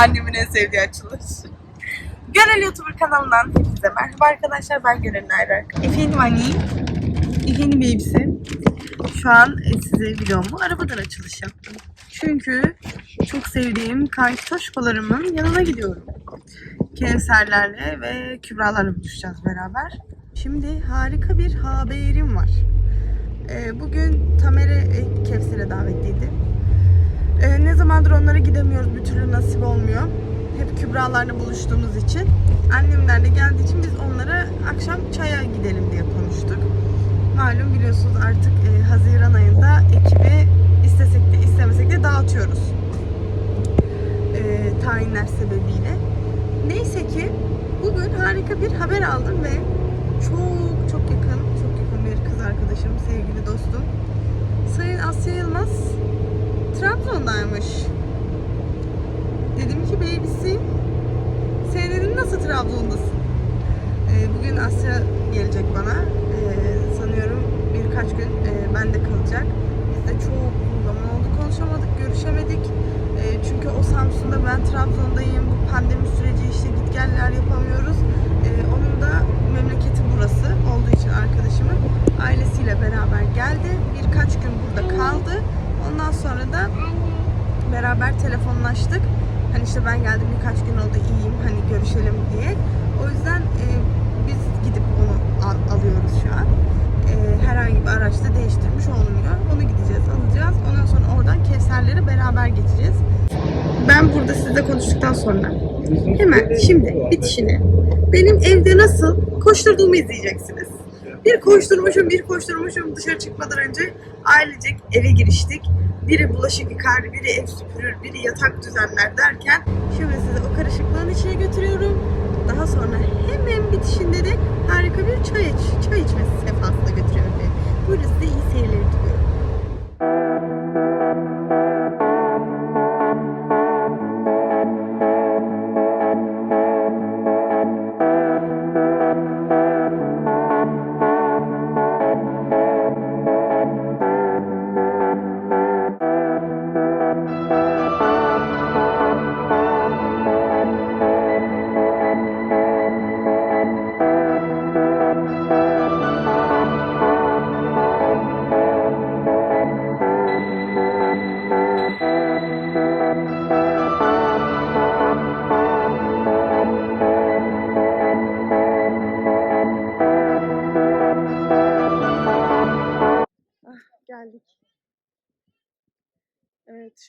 Annemin en sevdiği açılış. Gönül YouTuber kanalından hepinize merhaba arkadaşlar. Ben Gönül Nayrak. Efendim anne. Efendim babisi. Şu an e, size videomu arabadan açılış yaptım. Çünkü çok sevdiğim kanki toşkolarımın yanına gidiyorum. Kevserlerle ve Kübralarla buluşacağız beraber. Şimdi harika bir haberim var. Ee, bugün Tamer'e e, Kevser'e davetliydi. Ee, ne zamandır onlara gidemiyoruz bir türlü nasip olmuyor. Hep Kübralarla buluştuğumuz için. Annemler de geldiği için biz onlara akşam çaya gidelim diye konuştuk. Malum biliyorsunuz artık e, Haziran ayında ekibi istesek de istemesek de dağıtıyoruz. E, tayinler sebebiyle. Neyse ki bugün harika bir haber aldım ve çok çok yakın, çok yakın bir kız arkadaşım, sevgili dostum. Sayın Asya Yılmaz Trabzon'daymış. Dedim ki babysi sen dedim nasıl Trabzon'dasın? Ee, bugün Asya gelecek bana. Ee, sanıyorum birkaç gün e, bende kalacak. Biz de çok zaman oldu konuşamadık, görüşemedik. Ee, çünkü o Samsun'da ben Trabzon'dayım. Bu pandemi süreci işte git geller yapamıyoruz. Ee, onun da memleketi burası olduğu için arkadaşımın ailesiyle beraber geldi. Birkaç gün burada kaldı. Ondan sonra da beraber telefonlaştık. Hani işte ben geldim birkaç gün oldu iyiyim hani görüşelim diye. O yüzden e, biz gidip onu al- alıyoruz şu an. E, herhangi bir araçta değiştirmiş olmuyor. Onu gideceğiz alacağız. Ondan sonra oradan Kevserleri beraber geçeceğiz. Ben burada sizle konuştuktan sonra hemen şimdi bitişini benim evde nasıl koşturduğumu izleyeceksiniz. Bir koşturmuşum, bir koşturmuşum dışarı çıkmadan önce ailecek eve giriştik. Biri bulaşık yıkar, biri ev süpürür, biri yatak düzenler derken şimdi sizi o karışıklığın içine götürüyorum. Daha sonra hemen bitişinde de harika bir çay, iç, çay içmesi sefasına götürüyorum. Buyurun size iyi seyirler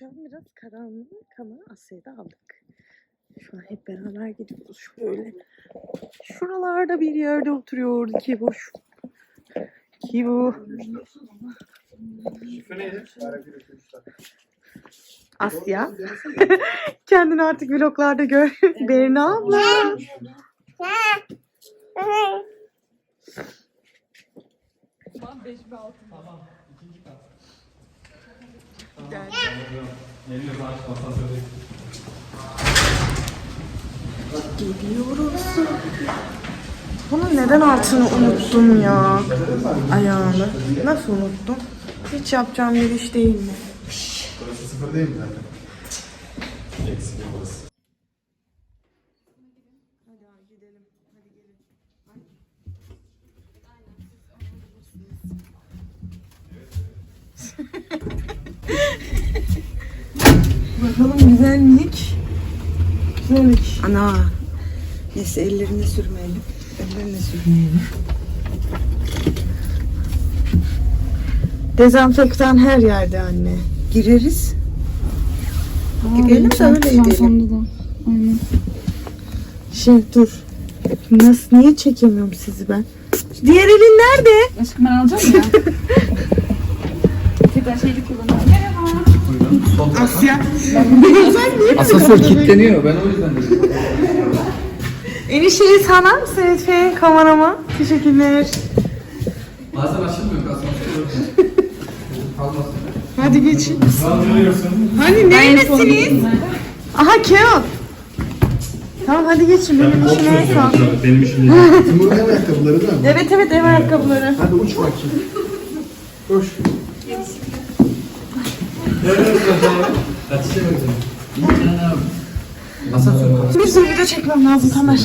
şu an biraz karanlık ama Asya'yı da aldık. Şu an hep beraber gidiyoruz şöyle. Şuralarda bir yerde oturuyordu ki boş. Ki bu. Asya. Kendini artık vloglarda gör. Berna abla. Geldi. Geliyoruz. Bunun neden altını unuttum ya? Ayağını. Nasıl unuttum? Hiç yapacağım bir iş değil mi? Burası sıfır değil mi zaten? Burası. Bakalım güzellik. Güzellik. Ana. Neyse ellerini sürmeyelim. Ellerini sürmeyelim. Dezenfektan her yerde anne. Gireriz. Girelim de öyle gidelim. Sonunda da. Aynen. Şey dur. Nasıl niye çekemiyorum sizi ben? Diğer elin nerede? Aşkım ben alacağım ya. Tekrar şeyli kullanıyorum. Merhaba. Asya. Asansör kilitleniyor. Ben o yüzden dedim. Enişteyi sanar mısın lütfen kamerama? Teşekkürler. Bazen açılmıyor asansör. Kalmasın. Hadi geçin. Hani neredesiniz? Aha Keon. Tamam hadi geçin benim işime sağ. Benim işim değil. Timur'un ev ayakkabıları da mı? Evet evet ev ayakkabıları. Hadi uç bakayım. Koş. Bir sürü video çekmem lazım Tamer.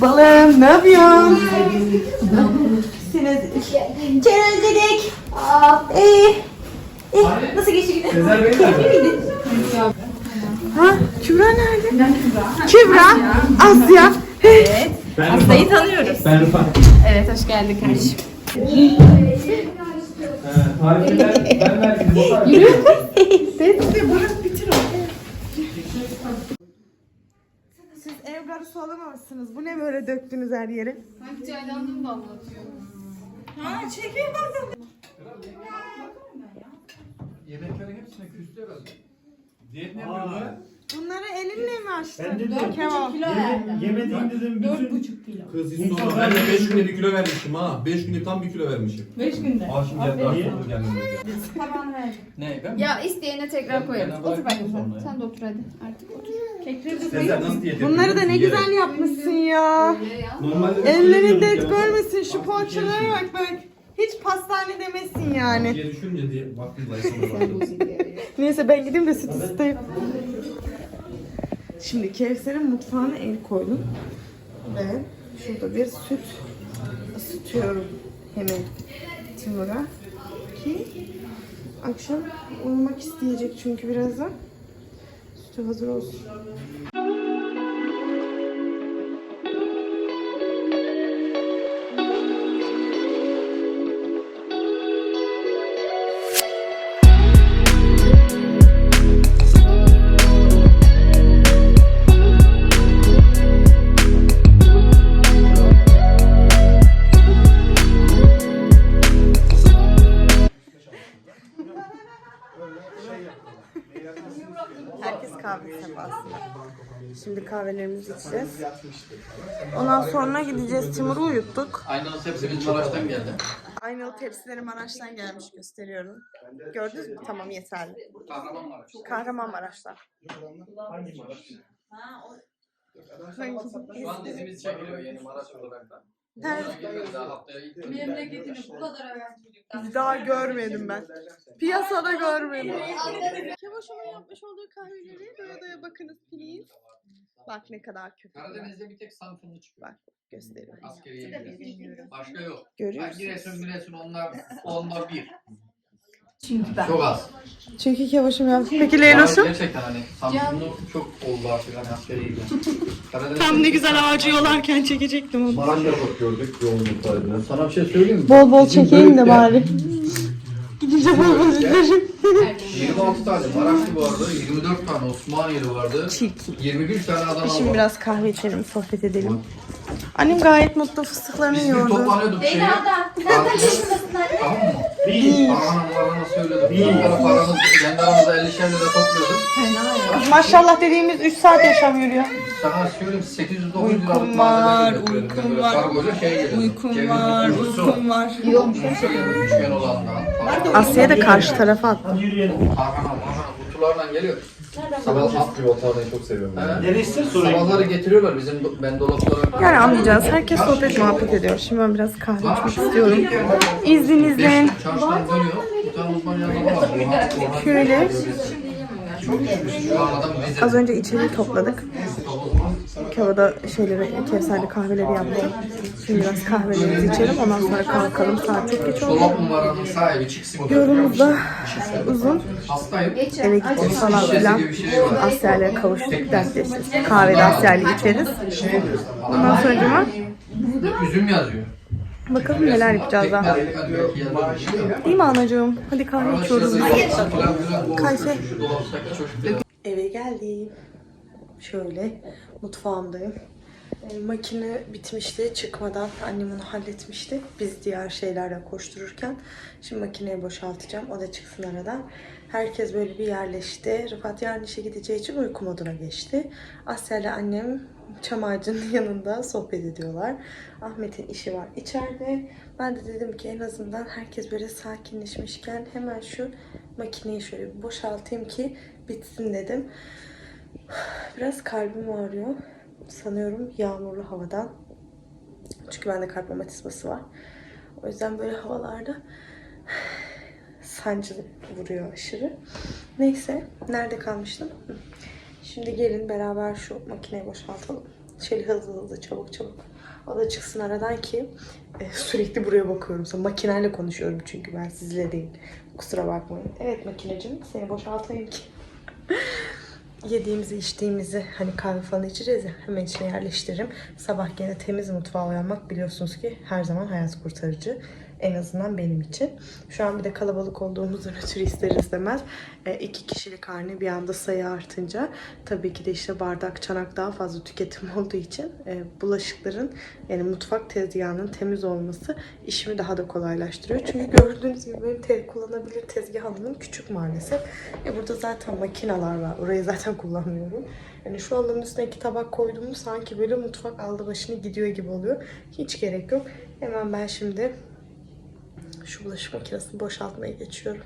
Balım ne yapıyorsun? Çerez dedik. İyi. Nasıl geçti? Sezer Bey nerede? Ha, Kübra nerede? Kübra, Asya. Asya'yı tanıyoruz. Ben Rıfat. Evet hoş geldin kardeşim. Tarifler ben verdim. Siz ev garısı olamamışsınız. Bu ne böyle döktünüz her yere? Sanki çaydanlığı mı anlatıyor? Ha, çekiyor bakalım. Yemeklerin hepsine küstü herhalde. Diyet ne yapıyorsun? Bunları elinle mi açtın? Ben dedim. Kebap. Yemediğim dedim bütün. Kız İnsan Ben de 5 günde bir kilo vermişim ha. 5 günde tam bir kilo vermişim. 5 günde. Aa şimdi geldi Niye? aklıma gelmedi. Ne ben mi? Ya isteyene tekrar koyarız. Ben Otur bırakayım bakayım sonra sen. ya. Sen de otur hadi. Artık otur. Kekleri de Sezer nasıl diyet Bunları da ne güzel yapmışsın ya. koyuyor ya. Normalde Ellerin de görmesin şu poğaçalara bak bak. Hiç pastane demesin yani. diye düşünce diye baktım başladım. Neyse ben gideyim de süt isteyeyim. Şimdi Kevser'in mutfağına el koydum. Ve şurada bir süt ısıtıyorum hemen Timur'a. Ki akşam uyumak isteyecek çünkü birazdan. Sütü hazır olsun. Şimdi kahvelerimizi içeceğiz. Ondan sonra gideceğiz. Timur'u uyuttuk. Aynalı tepsimiz Maraş'tan geldi. Aynalı tepsileri Maraş'tan gelmiş gösteriyorum. Gördünüz mü? Tamam yeterli. Kahramanmaraş. Kahramanmaraş'tan. Hangi Maraş? Şu an dizimiz çekiliyor yeni Maraş olarak da. Bölüm. Memleketini bu kadar öğrenci çocuktan. Daha görmedim ben. Piyasada görmedim. Kevoş'un yapmış olduğu kahveleri doya doya bakınız please. Bak ne kadar kötü. Karadeniz'de bir tek Samsunlu çıkıyor. Bak gösteriyorum. Askeriye. Başka yok. Görüyor Ha, Giresun? Giresun onlar onda bir. Çünkü ben. Çok az. Çünkü Kevoş'um yaptı. Peki Leyloş'um? Gerçekten hani Samsunlu çok oldu artık hani. Karadeniz'de Tam ne güzel ağacı yolarken çekecektim onu. Maraş'ta çok gördük yoğunluklarını. Sana bir şey söyleyeyim mi? Bol bol Bizim çekeyim de bari. Gidince bol bol izlerim. 26 tane Maraşlı vardı, 24 tane Osmaniyeli vardı, Çirkin. 21 tane Adana Şimdi vardı. biraz kahve içelim, sohbet edelim. Annem gayet mutlu fıstıklarını Biz bir yiyordu. toplanıyorduk şeye. Tamam mı? Bir. Parana marana söylüyorduk. Sonra paramız kendi aramızda 50 lira topluyorduk. Maşallah dediğimiz 3 saat yaşam yürüyor. Sana söyleyeyim 800 900 Uykum liralık var, uykum var. Kargoyla şey geliyor. Uykum var, uykum var. Üçgen olandan. Asya'ya da karşı tarafa. Parana marana kutularla geliyor. Sabah Sabah yollarını çok seviyorum. He? Neresi sorayım? Sabahları getiriyorlar bizim do- ben dolaplara. Yani anlayacağız. Herkes sohbet muhabbet ediyor. Şimdi ben biraz kahve içmek istiyorum. İzninizle Çarşıdan dönüyor. Bir tane uzman yanında var. Orhan, Orhan Şöyle. Çok düşmüş. Şu an adam Rize'de. az önce içeriği topladık. Kavada şeyleri, kevserli kahveleri yaptım. Şimdi biraz kahvelerimizi içelim. Ondan sonra kalkalım. Saat çok geç oldu. Yolumuz da uzun. Hastayım. Eve gideceğiz falan filan. Asya'yla kavuştuk, dertleşiriz. Kahvede Asya'yla içeriz. Ondan sonra Üzüm yazıyor. bakalım neler yapacağız daha. İyi mi anacığım? Hadi kahve içiyoruz çocuklar. Eve geldim. Şöyle mutfağımdayım. E, makine bitmişti çıkmadan annem onu halletmişti. Biz diğer şeylerle koştururken. Şimdi makineyi boşaltacağım. O da çıksın aradan. Herkes böyle bir yerleşti. Rıfat yarın işe gideceği için uyku moduna geçti. Asya ile annem çam ağacının yanında sohbet ediyorlar. Ahmet'in işi var içeride. Ben de dedim ki en azından herkes böyle sakinleşmişken hemen şu makineyi şöyle boşaltayım ki bitsin dedim. Biraz kalbim ağrıyor. Sanıyorum yağmurlu havadan. Çünkü bende kalp romatizması var. O yüzden böyle havalarda sancılı vuruyor aşırı. Neyse, nerede kalmıştım? Şimdi gelin beraber şu makineyi boşaltalım. Şöyle hızlı hızlı çabuk çabuk. O da çıksın aradan ki e, sürekli buraya bakıyorum. Sonra makineyle konuşuyorum çünkü ben sizle değil. Kusura bakmayın. Evet makinecim seni boşaltayım ki. Yediğimizi içtiğimizi hani kahve falan içeceğiz ya hemen içine yerleştiririm. Sabah gene temiz mutfağa uyanmak biliyorsunuz ki her zaman hayat kurtarıcı. En azından benim için. Şu an bir de kalabalık olduğumuzdan ötürü ister istemez e, iki kişilik hane bir anda sayı artınca tabii ki de işte bardak, çanak daha fazla tüketim olduğu için e, bulaşıkların yani mutfak tezgahının temiz olması işimi daha da kolaylaştırıyor. Çünkü gördüğünüz gibi benim te- kullanabilir tezgah alanım küçük maalesef. E burada zaten makineler var. Orayı zaten kullanmıyorum. Yani şu alanın üstüne iki tabak koyduğumu sanki böyle mutfak aldı başını gidiyor gibi oluyor. Hiç gerek yok. Hemen ben şimdi şu bulaşık makinesini boşaltmaya geçiyorum.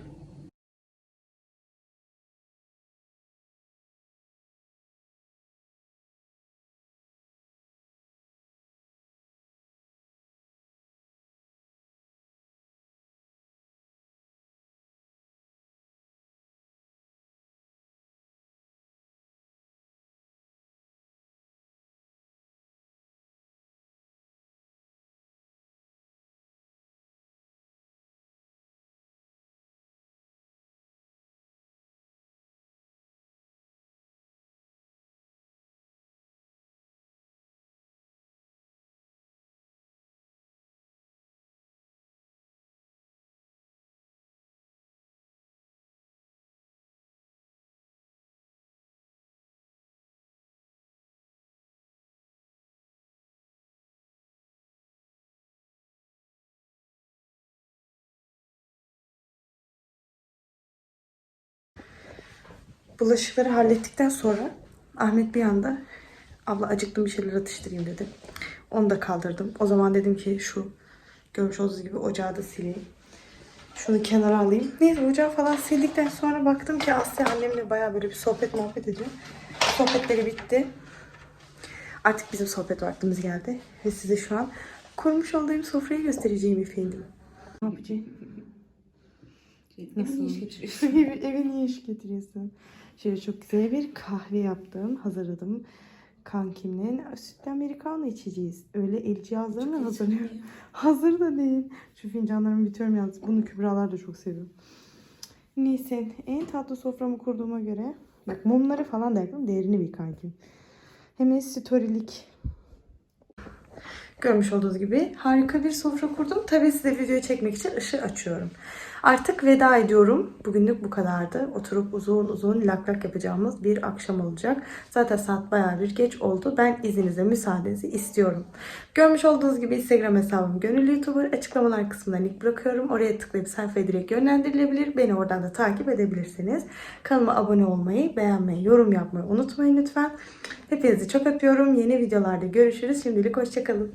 Bulaşıkları hallettikten sonra Ahmet bir anda abla acıktım bir şeyler atıştırayım dedi. Onu da kaldırdım. O zaman dedim ki şu görmüş olduğunuz gibi ocağı da sileyim. Şunu kenara alayım. Neyse ocağı falan sildikten sonra baktım ki Asya annemle bayağı böyle bir sohbet muhabbet ediyor. Sohbetleri bitti. Artık bizim sohbet vaktimiz geldi. Ve size şu an kurmuş olduğum sofrayı göstereceğim efendim. Ne yapacağım? Nasıl? Eve, eve niye iş getiriyorsun? Şöyle çok güzel bir kahve yaptım. Hazırladım. Kankimle sütlü americano içeceğiz. Öyle el cihazlarını hazırlıyorum. Hazır da değil. Şu fincanlarımı bitiriyorum yalnız. Bunu Kübralar da çok seviyor. Neyse en tatlı soframı kurduğuma göre bak mumları falan da yaktım. Değerini bir kankim. Hemen storylik Görmüş olduğunuz gibi harika bir sofra kurdum. Tabii size videoyu çekmek için ışığı açıyorum. Artık veda ediyorum. Bugünlük bu kadardı. Oturup uzun uzun lak lak yapacağımız bir akşam olacak. Zaten saat bayağı bir geç oldu. Ben izninizle müsaadenizi istiyorum. Görmüş olduğunuz gibi Instagram hesabım Gönüllü YouTuber. Açıklamalar kısmına link bırakıyorum. Oraya tıklayıp sayfaya direkt yönlendirilebilir. Beni oradan da takip edebilirsiniz. Kanalıma abone olmayı, beğenmeyi, yorum yapmayı unutmayın lütfen. Hepinizi çok öpüyorum. Yeni videolarda görüşürüz. Şimdilik hoşçakalın.